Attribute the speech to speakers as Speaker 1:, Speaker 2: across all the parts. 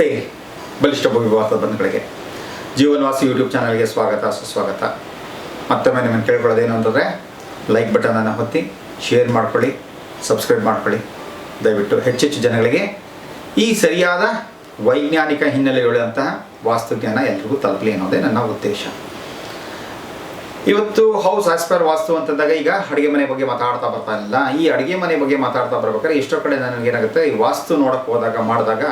Speaker 1: ನಮಸ್ತೆ. ಬಲಿಷ್ಠ ಭವಿವಾಸದ ಬಂಧುಗಳಿಗೆ. ಜೀವನವಾಸಿ ಯೂಟ್ಯೂಬ್ ಚಾನಲ್ಗೆ ಸ್ವಾಗತ, ಸುಸ್ವಾಗತ. ಮತ್ತೊಮ್ಮೆ ನಿಮ್ಮನ್ನು ಕೇಳ್ಕೊಳ್ಳೋದೇನು ಅಂತಂದರೆ ಲೈಕ್ ಬಟನನ್ನು ಹೊತ್ತಿ ಶೇರ್ ಮಾಡ್ಕೊಳ್ಳಿ ಸಬ್ಸ್ಕ್ರೈಬ್ ಮಾಡ್ಕೊಳ್ಳಿ. ದಯವಿಟ್ಟು ಹೆಚ್ಚೆಚ್ಚು ಜನಗಳಿಗೆ ಈ ಸರಿಯಾದ ವೈಜ್ಞಾನಿಕ ಹಿನ್ನೆಲೆಗಳಂತಹ ವಾಸ್ತುಜ್ಞಾನ ಎಲ್ರಿಗೂ ತಲುಪಲಿ ಅನ್ನೋದೇ ನನ್ನ ಉದ್ದೇಶ. ಇವತ್ತು ಹೌಸ್ ಆಸ್ಪರ್ ವಾಸ್ತು ಅಂತಂದಾಗ ಈಗ ಅಡುಗೆ ಮನೆ ಬಗ್ಗೆ ಮಾತಾಡ್ತಾ ಬರ್ತಾ ಇಲ್ಲ. ಈ ಅಡುಗೆ ಮನೆ ಬಗ್ಗೆ ಮಾತಾಡ್ತಾ ಬರ್ಬೇಕಾದ್ರೆ ಎಷ್ಟೋ ಕಡೆ ನನಗೇನಾಗುತ್ತೆ, ಈ ವಾಸ್ತು ನೋಡಕ್ಕೆ ಹೋದಾಗ, ಮಾಡಿದಾಗ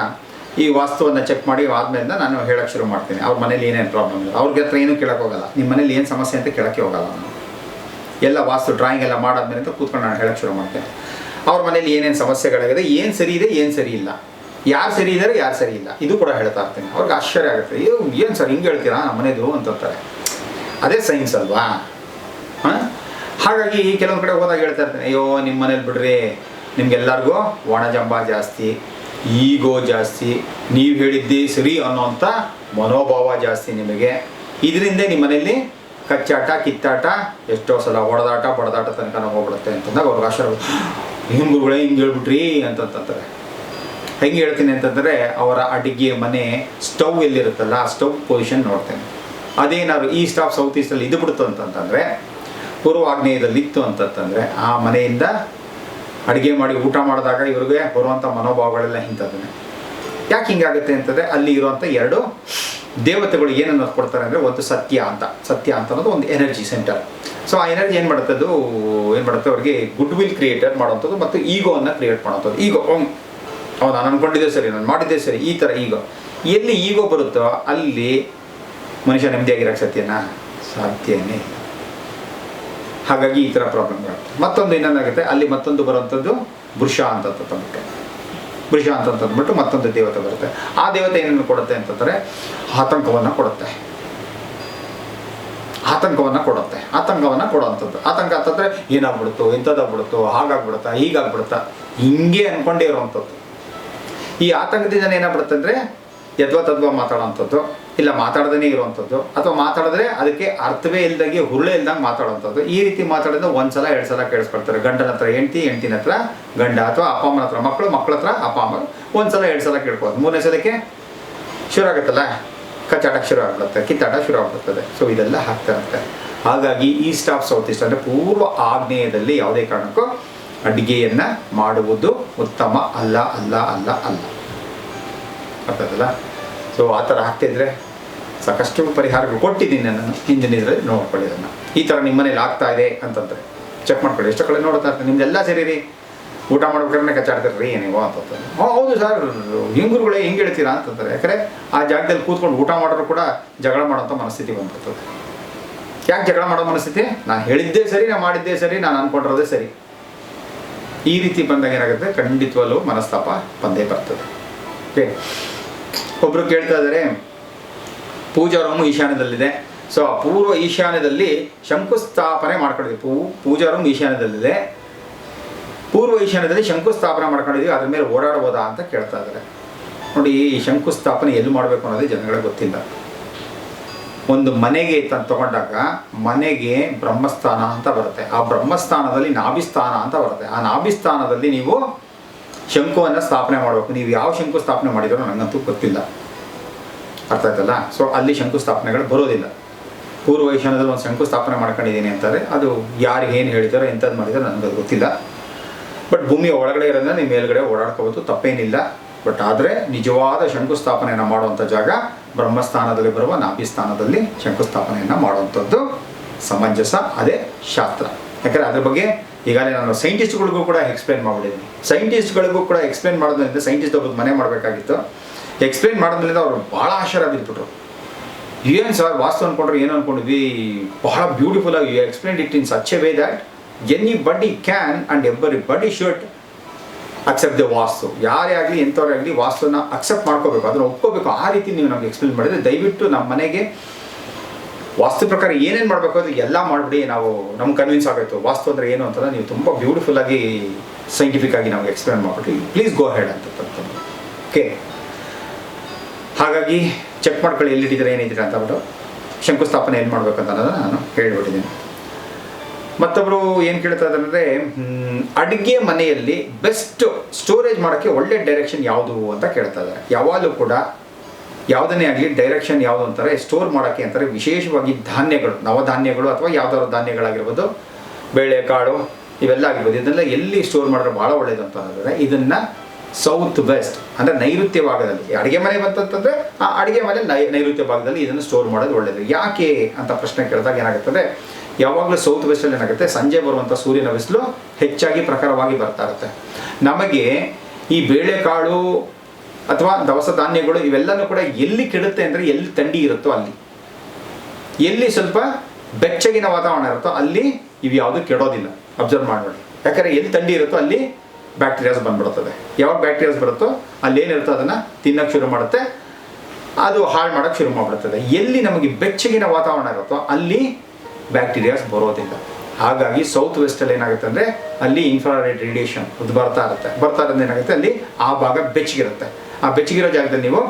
Speaker 1: ಈ ವಾಸ್ತುವನ್ನು ಚೆಕ್ ಮಾಡಿ ಆದ್ಮೇಲೆ ನಾನು ಹೇಳಕ್ಕೆ ಶುರು ಮಾಡ್ತೀನಿ. ಅವ್ರ ಮನೇಲಿ ಏನೇನು ಪ್ರಾಬ್ಲಮ್ ಇಲ್ಲ ಅವ್ರಿಗೆ ಹತ್ರ ಏನೂ ಕೇಳಕ್ಕೆ ಹೋಗಲ್ಲ. ನಿಮ್ಮ ಮನೇಲಿ ಏನು ಸಮಸ್ಯೆ ಅಂತ ಕೇಳಕ್ಕೆ ಹೋಗಲ್ಲ ನಾನು ಎಲ್ಲ ವಾಸ್ತು ಡ್ರಾಯಿಂಗ್ ಎಲ್ಲ ಮಾಡಾದ್ಮೇಲೆ ಅಂತ ಕೂತ್ಕೊಂಡು ನಾನು ಹೇಳಕ್ಕೆ ಶುರು ಮಾಡ್ತೇನೆ. ಅವ್ರ ಮನೇಲಿ ಏನೇನು ಸಮಸ್ಯೆಗಳಾಗಿದೆ ಏನು ಸರಿ ಇದೆ, ಏನು ಸರಿ ಇಲ್ಲ. ಯಾರು ಸರಿ ಇದ್ದಾರೆ ಯಾರು ಸರಿ ಇಲ್ಲ. ಇದು ಕೂಡ ಹೇಳ್ತಾ ಇರ್ತೀನಿ. ಅವ್ರಿಗೆ ಆಶ್ಚರ್ಯ ಆಗುತ್ತೆ. ಅಯ್ಯೋ ಏನು ಸರ್ ಹಿಂಗೆ ಹೇಳ್ತೀರಾ? ನಮ್ಮ ಮನೇದು ಅಂತಂತಾರೆ ಅದೇ ಸೈನ್ಸ್ ಅಲ್ವಾ? ಹಾಂ? ಹಾಗಾಗಿ ಕೆಲವೊಂದು ಕಡೆ ಹೋದಾಗ ಹೇಳ್ತಾ ಇರ್ತೀನಿ. ಅಯ್ಯೋ ನಿಮ್ಮ ಮನೇಲಿ ಬಿಡ್ರಿ. ನಿಮ್ಗೆಲ್ಲರಿಗೂ ಒಣಜಂಬ ಜಾಸ್ತಿ. ಈಗೋ ಜಾಸ್ತಿ, ನೀವು ಹೇಳಿದ್ದೇ ಸರಿ ಅನ್ನೋಂಥ ಮನೋಭಾವ ಜಾಸ್ತಿ ನಿಮಗೆ. ಇದರಿಂದ ನಿಮ್ಮ ಮನೆಯಲ್ಲಿ ಕಚ್ಚಾಟ, ಕಿತ್ತಾಟ, ಎಷ್ಟೋ ಸಲ ಹೊಡೆದಾಟ, ಬಡದಾಟ ತನಕ ಹೋಗ್ಬಿಡುತ್ತೆ ಅಂತಂದಾಗ ಅವ್ರಿಗೆ ಆಶ್ರಯ ಹಿಂಗೆ ಗುರುಗಳೇ, ಹಿಂಗೆ ಹೇಳ್ಬಿಟ್ರಿ ಅಂತಂತಾರೆ ಹೆಂಗೆ ಹೇಳ್ತೀನಿ ಅಂತಂದರೆ, ಅವರ ಅಡುಗೆ ಮನೆ ಸ್ಟವ್ ಎಲ್ಲಿರುತ್ತಲ್ಲ, ಆ ಸ್ಟವ್ ಪೊಸಿಷನ್ ನೋಡ್ತೇನೆ. ಅದೇನಾದ್ರು ಈಸ್ಟ್ ಆಫ್ ಸೌತ್ ಈಸ್ಟಲ್ಲಿ ಇದು ಬಿಡ್ತು ಅಂತಂತಂದರೆ ಪೂರ್ವಾಗ್ನೇಯದಲ್ಲಿ ಇತ್ತು ಅಂತಂತಂದರೆ, ಆ ಮನೆಯಿಂದ ಅಡುಗೆ ಮಾಡಿ ಊಟ ಮಾಡಿದಾಗ ಇವ್ರಿಗೆ ಬರುವಂಥ ಮನೋಭಾವಗಳೆಲ್ಲ ಇಂಥದ್ದನ್ನೇ ಯಾಕೆ ಹಿಂಗಾಗುತ್ತೆ ಅಂತಂದರೆ ಅಲ್ಲಿ ಇರುವಂಥ ಎರಡು ದೇವತೆಗಳು ಏನನ್ನು ಕೊಡ್ತಾರೆ ಅಂದರೆ ಒಂದು ಸತ್ಯ ಅಂತ. ಸತ್ಯ ಅಂತ ಅನ್ನೋದು ಒಂದು ಎನರ್ಜಿ ಸೆಂಟರ್. ಸೊ ಆ ಎನರ್ಜಿ ಏನು ಮಾಡುತ್ತೆ ಅದು? ಏನು ಮಾಡುತ್ತೆ? ಅವ್ರಿಗೆ ಗುಡ್ ವಿಲ್ ಕ್ರಿಯೇಟರ್ ಮಾಡುವಂಥದ್ದು ಮತ್ತು ಈಗೋವನ್ನು ಕ್ರಿಯೇಟ್ ಮಾಡುವಂಥದ್ದು. ಈಗೋ ಹೌದು? ನಾನು ಅನ್ಕೊಂಡಿದ್ದೆ ಸರಿ, ನಾನು ಮಾಡಿದ್ದೆ ಸರಿ. ಈ ಥರ ಈಗೋ ಎಲ್ಲಿ ಈಗೋ ಬರುತ್ತೋ ಅಲ್ಲಿ ಮನುಷ್ಯ ನೆಮ್ಮದಿಯಾಗಿರೋಕ್ಕೆ ಸತ್ಯನಾ? ಸಾಧ್ಯನೇ ಹಾಗಾಗಿ ಈ ಥರ ಆಗುತ್ತೆ ಮತ್ತೊಂದು ಇನ್ನೇನಾಗುತ್ತೆ ಅಲ್ಲಿ ಮತ್ತೊಂದು ಬರುವಂಥದ್ದು ವೃಷ ಅಂತ ತಂದ್ಬಿಟ್ಟು. ವೃಷ ಅಂತ ತಂದ್ಬಿಟ್ಟು ಮತ್ತೊಂದು ದೇವತೆ ಬರುತ್ತೆ. ಆ ದೇವತೆ ಏನೇನು ಕೊಡುತ್ತೆ ಅಂತಂದರೆ ಆತಂಕವನ್ನು ಕೊಡುತ್ತೆ. ಆತಂಕವನ್ನು ಕೊಡುತ್ತೆ. ಆತಂಕವನ್ನು ಕೊಡುವಂಥದ್ದು ಆತಂಕ ಅಂತಂದರೆ ಏನಾಗ್ಬಿಡುತ್ತೋ ಇಂಥದ್ದಾಗ್ಬಿಡುತ್ತೋ ಹಾಗಾಗ್ಬಿಡುತ್ತಾ, ಹೀಗಾಗ್ಬಿಡುತ್ತಾ, ಹಿಂಗೆ ಅಂದ್ಕೊಂಡೇ ಇರುವಂಥದ್ದು ಈ ಆತಂಕದಿಂದ ಏನಾಗ್ಬಿಡುತ್ತೆ ಅಂದರೆ ಯದ್ವಾ ತದ್ವಾ ಮಾತಾಡೋವಂಥದ್ದು ಇಲ್ಲ, ಮಾತಾಡದೇ ಇರುವಂಥದ್ದು ಅಥವಾ ಮಾತಾಡಿದ್ರೆ ಅದಕ್ಕೆ ಅರ್ಥವೇ ಇಲ್ದಂಗೆ ಹುರುಳೆ ಇಲ್ದಂಗೆ ಮಾತಾಡೋವಂಥದ್ದು ಈ ರೀತಿ ಮಾತಾಡಿದ್ರೆ ಒಂದು ಸಲ, ಎರಡು ಸಲ ಕೇಳಿಸ್ಕೊಳ್ತಾರೆ. ಗಂಡನ ಹತ್ರ ಹೆಂಡತಿ, ಹೆಂಡತಿನ ಹತ್ರ ಗಂಡ ಅಥವಾ ಅಪ್ಪ ಅಮ್ಮನ ಹತ್ರ ಮಕ್ಕಳು, ಮಕ್ಕಳ ಹತ್ರ ಅಪ್ಪ, ಅಮ್ಮ. ಒಂದು ಸಲ, ಎರಡು ಸಲ ಕೇಳ್ಬೋದು ಮೂರನೇ ಸಲಕ್ಕೆ ಶುರು ಆಗುತ್ತಲ್ಲ? ಕಚ್ಚಾಟಕ್ಕೆ ಶುರು ಆಗ್ಬಿಡುತ್ತೆ ಕಿತ್ತಾಟ ಶುರು ಆಗ್ಬಿಡ್ತದೆ. ಸೊ ಇದೆಲ್ಲ ಹಾಕ್ತಾ ಇರುತ್ತೆ. ಹಾಗಾಗಿ ಈಸ್ಟ್ ಆಫ್ ಸೌತ್ ಈಸ್ಟ್ ಅಂದರೆ ಪೂರ್ವ ಆಗ್ನೇಯದಲ್ಲಿ ಯಾವುದೇ ಕಾರಣಕ್ಕೂ ಅಡುಗೆಯನ್ನು ಮಾಡುವುದು ಉತ್ತಮ ಅಲ್ಲ ಅಲ್ಲ ಅಲ್ಲ ಅಲ್ಲ. ಅರ್ಥ ಆಯ್ತಲ್ಲ ಸೊ ಆ ಥರ ಆಗ್ತಿದ್ರೆ ಸಾಕಷ್ಟು ಪರಿಹಾರಗಳು ಕೊಟ್ಟಿದ್ದೀನಿ ನಾನು ಹಿಂದಿನ ಇದರಲ್ಲಿ ನೋಡ್ಕೊಳ್ಳಿ ಅದನ್ನು ಈ ಥರ ನಿಮ್ಮ ಮನೇಲಿ ಆಗ್ತಾ ಇದೆ ಅಂತಂದರೆ ಚೆಕ್ ಮಾಡ್ಕೊಳ್ಳಿ. ಎಷ್ಟೋ ಕಡೆ ನೋಡ್ತಾ ಇರ್ತೀನಿ. ನಿಮ್ದೆಲ್ಲ ಸರಿ ರೀ ಊಟ ಮಾಡ್ಬೇಕಾದ್ರೆ ಕಚ್ಚಾಡ್ತೀರಿ ನೀವು ಅಂತಂತಾರೆ ಹ್ಞೂ ಹೌದು ಸರ್ ಹಿಂಗುರುಗಳೇ ಹಿಂಗೆ ಹೇಳ್ತೀರಾ ಅಂತಂದರೆ, ಯಾಕಂದರೆ ಆ ಜಾಗದಲ್ಲಿ ಕೂತ್ಕೊಂಡು ಊಟ ಮಾಡೋರು ಕೂಡ ಜಗಳ ಮಾಡೋಂಥ ಮನಸ್ಥಿತಿ ಬಂದ್ಬಿಡ್ತದೆ. ಯಾಕೆ ಜಗಳ ಮಾಡೋ ಮನಸ್ಥಿತಿ? ನಾನು ಹೇಳಿದ್ದೇ ಸರಿ, ನಾನು ಮಾಡಿದ್ದೇ ಸರಿ, ನಾನು ಅಂದ್ಕೊಂಡಿರೋದೇ ಸರಿ. ಈ ರೀತಿ ಬಂದಾಗ ಏನಾಗುತ್ತೆ? ಖಂಡಿತವಲ್ಲೂ ಮನಸ್ತಾಪ ಬಂದೇ ಬರ್ತದೆ. ಓಕೆ ಒಬ್ಬರು ಕೇಳ್ತಾ ಇದ್ದಾರೆ ಪೂಜಾ ರೂಮು ಈಶಾನ್ಯದಲ್ಲಿದೆ. ಸೊ ಪೂರ್ವ ಈಶಾನ್ಯದಲ್ಲಿ ಶಂಕುಸ್ಥಾಪನೆ ಮಾಡ್ಕೊಂಡಿದ್ವಿ. ಪೂ, ಪೂಜಾ ರೂಮ್ ಈಶಾನ್ಯದಲ್ಲಿದೆ. ಪೂರ್ವ ಈಶಾನ್ಯದಲ್ಲಿ ಶಂಕುಸ್ಥಾಪನೆ ಮಾಡ್ಕೊಂಡಿದ್ವಿ. ಅದ್ರ ಮೇಲೆ ಓಡಾಡ್ಬೋದಾ ಅಂತ ಕೇಳ್ತಾ ಇದ್ದಾರೆ. ನೋಡಿ, ಈ ಶಂಕುಸ್ಥಾಪನೆ ಎಲ್ಲಿ ಮಾಡಬೇಕು ಅನ್ನೋದೇ ಜನಗಳಿಗೆ ಗೊತ್ತಿಲ್ಲ. ಒಂದು ಮನೆಗೆ ತಂದು ತಗೊಂಡಾಗ ಮನೆಗೆ ಬ್ರಹ್ಮಸ್ಥಾನ ಅಂತ ಬರುತ್ತೆ. ಆ ಬ್ರಹ್ಮಸ್ಥಾನದಲ್ಲಿ ನಾಭಿಸ್ಥಾನ ಅಂತ ಬರುತ್ತೆ. ಆ ನಾಭಿಸ್ಥಾನದಲ್ಲಿ ನೀವು ಶಂಕುವನ್ನು ಸ್ಥಾಪನೆ ಮಾಡಬೇಕು. ನೀವು ಯಾವ ಶಂಕು ಸ್ಥಾಪನೆ ಮಾಡಿದ್ರೂ ನನಗಂತೂ ಗೊತ್ತಿಲ್ಲ. ಅರ್ಥ ಆಯ್ತಲ್ಲ ಸೊ ಅಲ್ಲಿ ಶಂಕುಸ್ಥಾಪನೆಗಳು ಬರೋದಿಲ್ಲ. ಪೂರ್ವ ಈಶಾನ್ಯದಲ್ಲಿ ಒಂದು ಶಂಕು ಸ್ಥಾಪನೆ ಮಾಡ್ಕೊಂಡಿದ್ದೀನಿ ಅಂತಾರೆ. ಅದು ಯಾರಿಗೆ ಏನು ಹೇಳಿದಾರೋ ಎಂಥದ್ದು ಮಾಡಿದಾರೆ ನನಗೆ ಗೊತ್ತಿಲ್ಲ. ಬಟ್ ಭೂಮಿಯ ಒಳಗಡೆ ಇರೋದನ್ನ ನೀವು ಮೇಲ್ಗಡೆ ಓಡಾಡ್ಕೋಬೋದು, ತಪ್ಪೇನಿಲ್ಲ. ಬಟ್ ಆದರೆ ನಿಜವಾದ ಶಂಕುಸ್ಥಾಪನೆಯನ್ನು ಮಾಡುವಂಥ ಜಾಗ ಬ್ರಹ್ಮಸ್ಥಾನದಲ್ಲಿ ಬರುವ ನಾಭಿಸ್ಥಾನದಲ್ಲಿ ಶಂಕುಸ್ಥಾಪನೆಯನ್ನು ಮಾಡುವಂಥದ್ದು ಸಮಂಜಸ. ಅದೇ ಶಾಸ್ತ್ರ. ಯಾಕಂದರೆ ಅದ್ರ ಬಗ್ಗೆ ಈಗಾಗಲೇ ನಾನು ಸೈಂಟಿಸ್ಟ್ಗಳಿಗೂ ಕೂಡ ಎಕ್ಸ್ಪ್ಲೇನ್ ಮಾಡಿಬಿಟ್ಟಿದ್ದೀನಿ. ಸೈಂಟಿಸ್ಟ್ಗಳಿಗೂ ಕೂಡ ಎಕ್ಸ್ಪ್ಲೇನ್ ಮಾಡೋದ್ರಿಂದ ಸೈಂಟಿಸ್ಟ್ ಒಬ್ಬರು ಮನೆ ಮಾಡಬೇಕಾಗಿತ್ತು. ಎಕ್ಸ್ಪ್ಲೇನ್ ಮಾಡೋದ್ರಿಂದ ಅವ್ರು ಭಾಳ ಆಶ್ಚರ್ಯ ಬಿದ್ದುಬಿಟ್ರು ಏನು ಸರ್, ವಾಸ್ತು ಅಂದ್ಕೊಂಡ್ರೆ ಏನು ಅಂದ್ಕೊಂಡಿದ್ವಿ ಬಹಳ ಬ್ಯೂಟಿಫುಲ್ ಆಗಿ you explain it in such a way that anybody can and everybody should accept the vastu. ಯಾರೇ ಆಗಲಿ, ಎಂಥವ್ರೇ ಆಗಲಿ ವಾಸ್ತುನ ಅಕ್ಸೆಪ್ಟ್ ಮಾಡ್ಕೋಬೇಕು. ಅದನ್ನು ಒಪ್ಕೋಬೇಕು. ಆ ರೀತಿ ನೀವು ನಮಗೆ ಎಕ್ಸ್ಪ್ಲೇನ್ ಮಾಡಿದ್ರೆ ದಯವಿಟ್ಟು ನಮ್ಮ ಮನೆಗೆ ವಾಸ್ತು ಪ್ರಕಾರ ಏನೇನು ಮಾಡಬೇಕು ಅದು ಎಲ್ಲ ಮಾಡಿಬಿಡಿ. ನಾವು ನಮ್ಗೆ ಕನ್ವಿನ್ಸ್ ಆಗೋಯ್ತು ವಾಸ್ತು ಅಂದರೆ ಏನು ಅಂತಂದ್ರೆ ನೀವು ತುಂಬ ಬ್ಯೂಟಿಫುಲ್ ಆಗಿ ಸೈಂಟಿಫಿಕ್ ಆಗಿ ನಮಗೆ ಎಕ್ಸ್ಪ್ಲೇನ್ ಮಾಡಿಬಿಟ್ಟು ಪ್ಲೀಸ್ ಗೋ ಹೆಡ್ ಅಂತ ಓಕೆ ಹಾಗಾಗಿ ಚೆಕ್ ಮಾಡ್ಕೊಳ್ಳಿ ಎಲ್ಲಿಟ್ಟಿದ್ರೆ ಏನಿದ್ದೀರಾ ಅಂತ ಬಿಟ್ಟು ಶಂಕುಸ್ಥಾಪನೆ ಏನು ಮಾಡಬೇಕು ಅಂತ ನಾನು ಹೇಳ್ಬಿಟ್ಟಿದ್ದೀನಿ. ಮತ್ತೊಬ್ಬರು ಏನು ಕೇಳ್ತಾ ಇದ್ದಾರೆ ಅಂದರೆ ಅಡುಗೆ ಮನೆಯಲ್ಲಿ ಬೆಸ್ಟ್ ಸ್ಟೋರೇಜ್ ಮಾಡೋಕ್ಕೆ ಒಳ್ಳೆ ಡೈರೆಕ್ಷನ್ ಯಾವುದು ಅಂತ ಕೇಳ್ತಾ ಇದ್ದಾರೆ. ಯಾವಾಗಲೂ ಕೂಡ ಯಾವುದನ್ನೇ ಆಗಲಿ ಡೈರೆಕ್ಷನ್ ಯಾವುದು ಅಂತಾರೆ ಸ್ಟೋರ್ ಮಾಡೋಕ್ಕೆ ಅಂತಾರೆ ವಿಶೇಷವಾಗಿ ಧಾನ್ಯಗಳು, ನವಧಾನ್ಯಗಳು ಅಥವಾ ಯಾವ್ದಾದ್ರು ಧಾನ್ಯಗಳಾಗಿರ್ಬೋದು ಬೇಳೆ ಕಾಳು ಇವೆಲ್ಲ ಆಗಿರ್ಬೋದು, ಇದನ್ನೆಲ್ಲ ಎಲ್ಲಿ ಸ್ಟೋರ್ ಮಾಡಿದ್ರೆ ಭಾಳ ಒಳ್ಳೆಯದು ಅಂತ ಹೇಳಿದ್ರೆ ಇದನ್ನು ಸೌತ್ ವೆಸ್ಟ್, ಅಂದರೆ ನೈಋತ್ಯ ಭಾಗದಲ್ಲಿ. ಅಡುಗೆ ಮನೆ ಬಂತಂತಂದರೆ, ಆ ಅಡುಗೆ ಮನೆ ನೈ, ನೈಋತ್ಯ ಭಾಗದಲ್ಲಿ ಇದನ್ನು ಸ್ಟೋರ್ ಮಾಡೋದು ಒಳ್ಳೆಯದು ಯಾಕೆ ಅಂತ ಪ್ರಶ್ನೆ ಕೇಳಿದಾಗ ಏನಾಗುತ್ತದೆ? ಯಾವಾಗಲೂ ಸೌತ್ ವೆಸ್ಟಲ್ಲಿ ಏನಾಗುತ್ತೆ? ಸಂಜೆ ಬರುವಂಥ ಸೂರ್ಯನ ಬಿಸಿಲು ಹೆಚ್ಚಾಗಿ ಪ್ರಖರವಾಗಿ ಬರ್ತಾ ಇರುತ್ತೆ. ನಮಗೆ ಈ ಬೇಳೆಕಾಳು ಅಥವಾ ದವಸ ಧಾನ್ಯಗಳು ಇವೆಲ್ಲನೂ ಕೂಡ ಎಲ್ಲಿ ಕೆಡುತ್ತೆ ಅಂದರೆ ಎಲ್ಲಿ ಥಂಡಿ ಇರುತ್ತೋ ಅಲ್ಲಿ. ಎಲ್ಲಿ ಸ್ವಲ್ಪ ಬೆಚ್ಚಗಿನ ವಾತಾವರಣ ಇರುತ್ತೋ ಅಲ್ಲಿ ಇವು ಯಾವುದು ಕೆಡೋದಿಲ್ಲ. ಅಬ್ಸರ್ವ್ ಮಾಡಿ ಯಾಕಂದರೆ ಎಲ್ಲಿ ಥಂಡಿ ಇರುತ್ತೋ ಅಲ್ಲಿ ಬ್ಯಾಕ್ಟೀರಿಯಾಸ್ ಬಂದ್ಬಿಡುತ್ತದೆ ಯಾವಾಗ ಬ್ಯಾಕ್ಟೀರಿಯಾಸ್ ಬರುತ್ತೋ ಅಲ್ಲಿ ಏನಿರುತ್ತೋ ಅದನ್ನು ತಿನ್ನಕ್ಕೆ ಶುರು ಮಾಡುತ್ತೆ. ಅದು ಹಾಳು ಮಾಡೋಕ್ಕೆ ಶುರು ಮಾಡಿಬಿಡುತ್ತದೆ ಎಲ್ಲಿ ನಮಗೆ ಬೆಚ್ಚಗಿನ ವಾತಾವರಣ ಇರುತ್ತೋ ಅಲ್ಲಿ ಬ್ಯಾಕ್ಟೀರಿಯಾಸ್ ಬರೋದಿಲ್ಲ. ಹಾಗಾಗಿ ಸೌತ್ ವೆಸ್ಟಲ್ಲಿ ಏನಾಗುತ್ತೆ ಅಂದರೆ ಅಲ್ಲಿ ಇನ್ಫ್ರಾರೆಡ್ ರೇಡಿಯೇಷನ್ ಅದು ಬರ್ತಾ ಇರುತ್ತೆ. ಬರ್ತಾ ಇರೋದು ಏನಾಗುತ್ತೆ? ಅಲ್ಲಿ ಆ ಭಾಗ ಬೆಚ್ಚಗಿರುತ್ತೆ. ಆ ಬೆಚ್ಚಗಿರೋ ಜಾಗದಲ್ಲಿ ನೀವು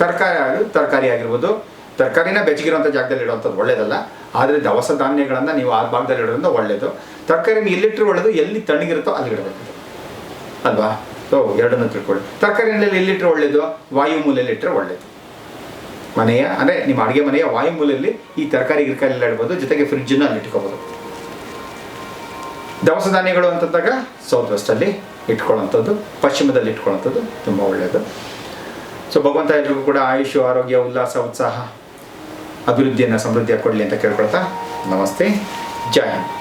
Speaker 1: ತರಕಾರಿ ಆಗಿ, ತರಕಾರಿ ಆಗಿರ್ಬೋದು, ತರಕಾರಿನ ಬೆಚ್ಚಗಿರೋಂಥ ಜಾಗದಲ್ಲಿ ಇಡುವಂಥದ್ದು ಒಳ್ಳೇದಲ್ಲ. ಆದರೆ ದವಸ ಧಾನ್ಯಗಳನ್ನು ನೀವು ಆ ಭಾಗದಲ್ಲಿ ಇಡೋದ್ರಿಂದ ಒಳ್ಳೆಯದು ತರಕಾರಿನ ಎಲ್ಲಿಟ್ಟರೆ ಒಳ್ಳೆಯದು ಎಲ್ಲಿ ತಣ್ಣಗಿರುತ್ತೋ ಅಲ್ಲಿ ಇಡಬೇಕು ಅಲ್ವಾ? ಓ, ಎರಡನ್ನು ತಿಳ್ಕೊಳ್ಳಿ. ತರಕಾರಿನಲ್ಲಿ ಎಲ್ಲಿಟ್ಟರೆ ಒಳ್ಳೇದು? ವಾಯು ಮೂಲೆಯಲ್ಲಿ ಇಟ್ಟರೆ ಒಳ್ಳೇದು. ಮನೆಯ, ಅಂದರೆ ನಿಮ್ಮ ಅಡುಗೆ ಮನೆಯ ವಾಯುಮೂಲೆಯಲ್ಲಿ ಈ ತರಕಾರಿ, ಗಿರ್ಕಾರಿ ಇಡ್ಬೋದು. ಜೊತೆಗೆ ಫ್ರಿಜ್ಜನ್ನು ಅಲ್ಲಿ ಇಟ್ಕೋಬೋದು. ದವಸ ಧಾನ್ಯಗಳು ಅಂತಂದಾಗ ಸೌತ್ ವೆಸ್ಟಲ್ಲಿ ಇಟ್ಕೊಳ್ಳೋಂಥದ್ದು ಪಶ್ಚಿಮದಲ್ಲಿ ಇಟ್ಕೊಳ್ಳೋಂಥದ್ದು ತುಂಬ ಒಳ್ಳೆಯದು ಸೊ ಭಗವಂತ ಎಲ್ರಿಗೂ ಕೂಡ ಆಯುಷ್, ಆರೋಗ್ಯ, ಉಲ್ಲಾಸ, ಉತ್ಸಾಹ, ಅಭಿವೃದ್ಧಿಯನ್ನು ಸಮೃದ್ಧಿಯಾಗಿ ಕೊಡಲಿ ಅಂತ ಕೇಳ್ಕೊಳ್ತಾ ನಮಸ್ತೆ. ಜೈ ಹಿಂದ್.